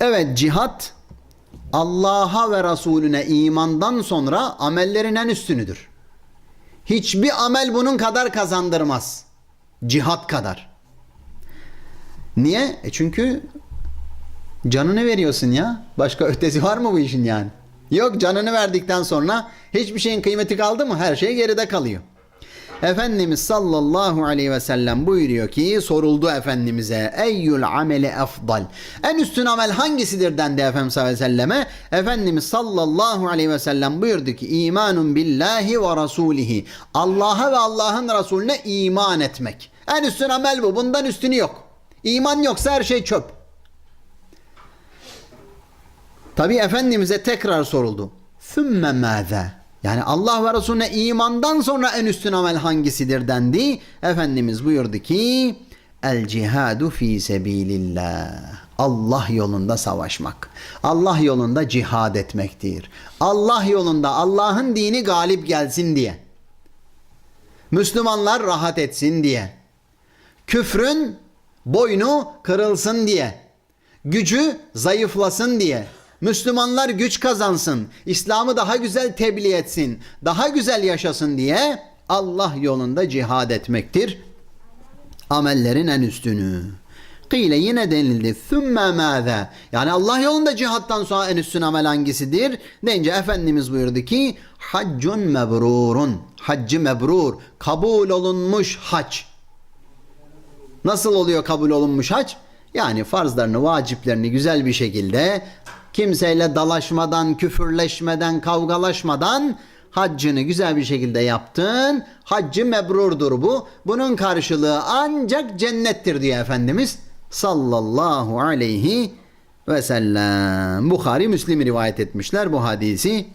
Evet cihat Allah'a ve Resulüne imandan sonra amellerin en üstünüdür. Hiçbir amel bunun kadar kazandırmaz. Cihat kadar. Niye? E çünkü canını veriyorsun ya. Başka ötesi var mı bu işin yani? Yok canını verdikten sonra hiçbir şeyin kıymeti kaldı mı? Her şey geride kalıyor. Efendimiz sallallahu aleyhi ve sellem buyuruyor ki soruldu Efendimiz'e eyyül ameli efdal. En üstün amel hangisidir dendi Efendimiz sallallahu aleyhi ve selleme. Efendimiz sallallahu aleyhi ve sellem buyurdu ki imanun billahi ve rasulihi. Allah'a ve Allah'ın Resulüne iman etmek. En üstün amel bu. Bundan üstünü yok. İman yoksa her şey çöp. Tabi Efendimiz'e tekrar soruldu. Sümme mâze? Yani Allah ve Resulüne imandan sonra en üstün amel hangisidir dendi. Efendimiz buyurdu ki El cihadu fi sebilillah. Allah yolunda savaşmak. Allah yolunda cihad etmektir. Allah yolunda Allah'ın dini galip gelsin diye. Müslümanlar rahat etsin diye. Küfrün boynu kırılsın diye. Gücü zayıflasın diye. Müslümanlar güç kazansın. İslam'ı daha güzel tebliğ etsin. Daha güzel yaşasın diye Allah yolunda cihad etmektir. Amellerin en üstünü. Kıyle yine denildi. Sümme mâze. Yani Allah yolunda cihattan sonra en üstün amel hangisidir? Deyince Efendimiz buyurdu ki haccun mebrurun. Haccı mebrur. Kabul olunmuş hac. Nasıl oluyor kabul olunmuş hac? Yani farzlarını, vaciplerini güzel bir şekilde kimseyle dalaşmadan, küfürleşmeden, kavgalaşmadan haccını güzel bir şekilde yaptın. Haccı mebrurdur bu. Bunun karşılığı ancak cennettir diyor Efendimiz sallallahu aleyhi ve sellem. Bukhari Müslim rivayet etmişler bu hadisi.